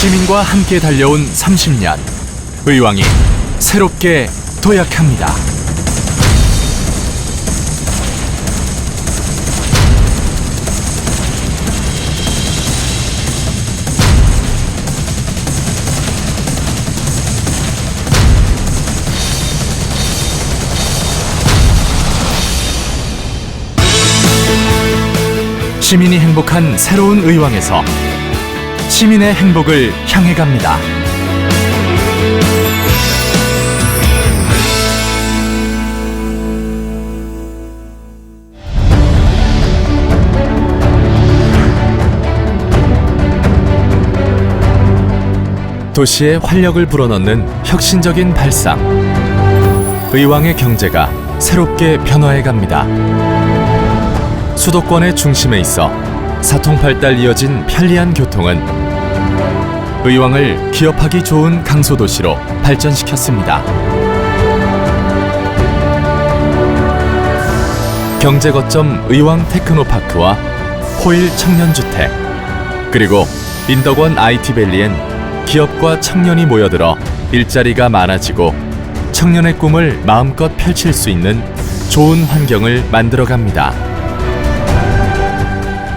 시민과 함께 달려온 30년. 의왕이 새롭게 도약합니다. 시민이 행복한 새로운 의왕에서 시민의 행복을 향해 갑니다. 도시에 활력을 불어넣는 혁신적인 발상. 의왕의 경제가 새롭게 변화해 갑니다. 수도권의 중심에 있어 사통팔달 이어진 편리한 교통은 의왕을 기업하기 좋은 강소도시로 발전시켰습니다. 경제 거점 의왕 테크노파크와 호일 청년주택 그리고 인덕원 IT밸리엔 기업과 청년이 모여들어 일자리가 많아지고 청년의 꿈을 마음껏 펼칠 수 있는 좋은 환경을 만들어갑니다.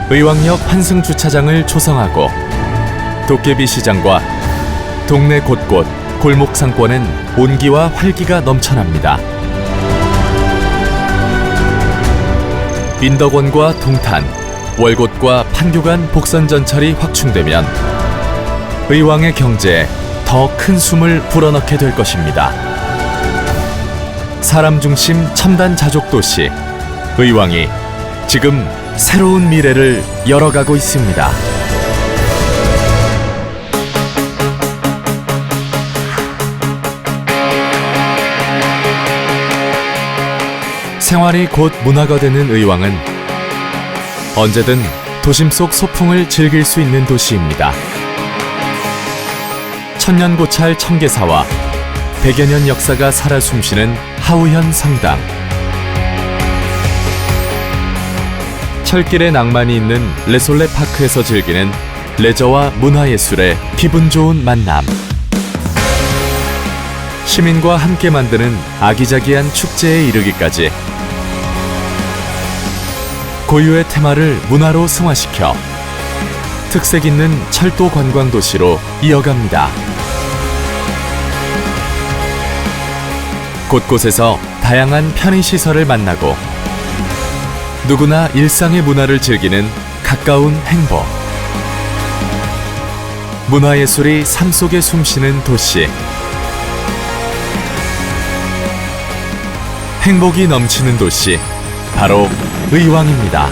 의왕역 환승 주차장을 조성하고 도깨비 시장과 동네 곳곳 골목 상권엔 온기와 활기가 넘쳐납니다. 인덕원과 동탄, 월곶과 판교간 복선 전철이 확충되면 의왕의 경제에 더 큰 숨을 불어넣게 될 것입니다. 사람 중심 첨단 자족 도시 의왕이 지금 새로운 미래를 열어가고 있습니다. 생활이 곧 문화가 되는 의왕은 언제든 도심 속 소풍을 즐길 수 있는 도시입니다. 천년고찰 청계사와 백여 년 역사가 살아 숨쉬는 하우현 성당. 철길의 낭만이 있는 레솔레 파크에서 즐기는 레저와 문화예술의 기분 좋은 만남. 시민과 함께 만드는 아기자기한 축제에 이르기까지 고유의 테마를 문화로 승화시켜 특색 있는 철도 관광 도시로 이어갑니다. 곳곳에서 다양한 편의 시설을 만나고 누구나 일상의 문화를 즐기는 가까운 행복. 문화예술이 삶 속에 숨쉬는 도시. 행복이 넘치는 도시. 바로 의왕입니다.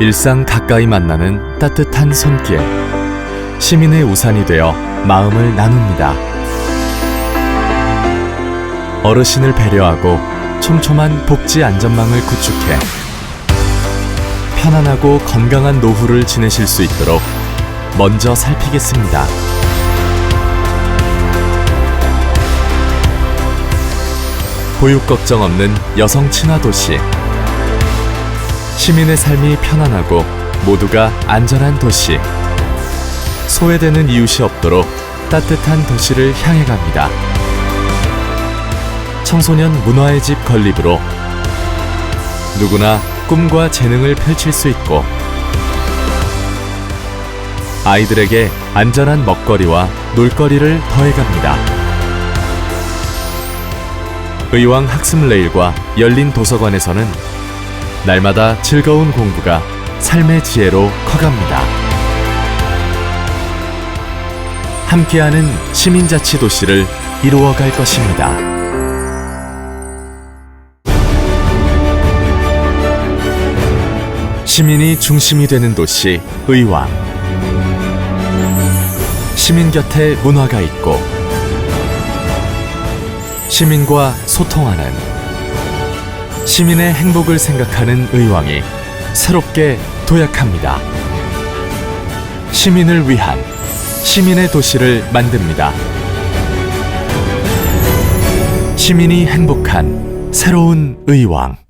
일상 가까이 만나는 따뜻한 손길. 시민의 우산이 되어 마음을 나눕니다. 어르신을 배려하고 촘촘한 복지 안전망을 구축해 편안하고 건강한 노후를 지내실 수 있도록 먼저 살피겠습니다. 보육 걱정 없는 여성 친화 도시. 시민의 삶이 편안하고 모두가 안전한 도시. 소외되는 이웃이 없도록 따뜻한 도시를 향해 갑니다. 청소년 문화의 집 건립으로 누구나 꿈과 재능을 펼칠 수 있고 아이들에게 안전한 먹거리와 놀거리를 더해갑니다. 의왕 학습 레일과 열린 도서관에서는 날마다 즐거운 공부가 삶의 지혜로 커갑니다. 함께하는 시민자치 도시를 이루어갈 것입니다. 시민이 중심이 되는 도시 의왕. 시민 곁에 문화가 있고 시민과 소통하는 시민의 행복을 생각하는 의왕이 새롭게 도약합니다. 시민을 위한 시민의 도시를 만듭니다. 시민이 행복한 새로운 의왕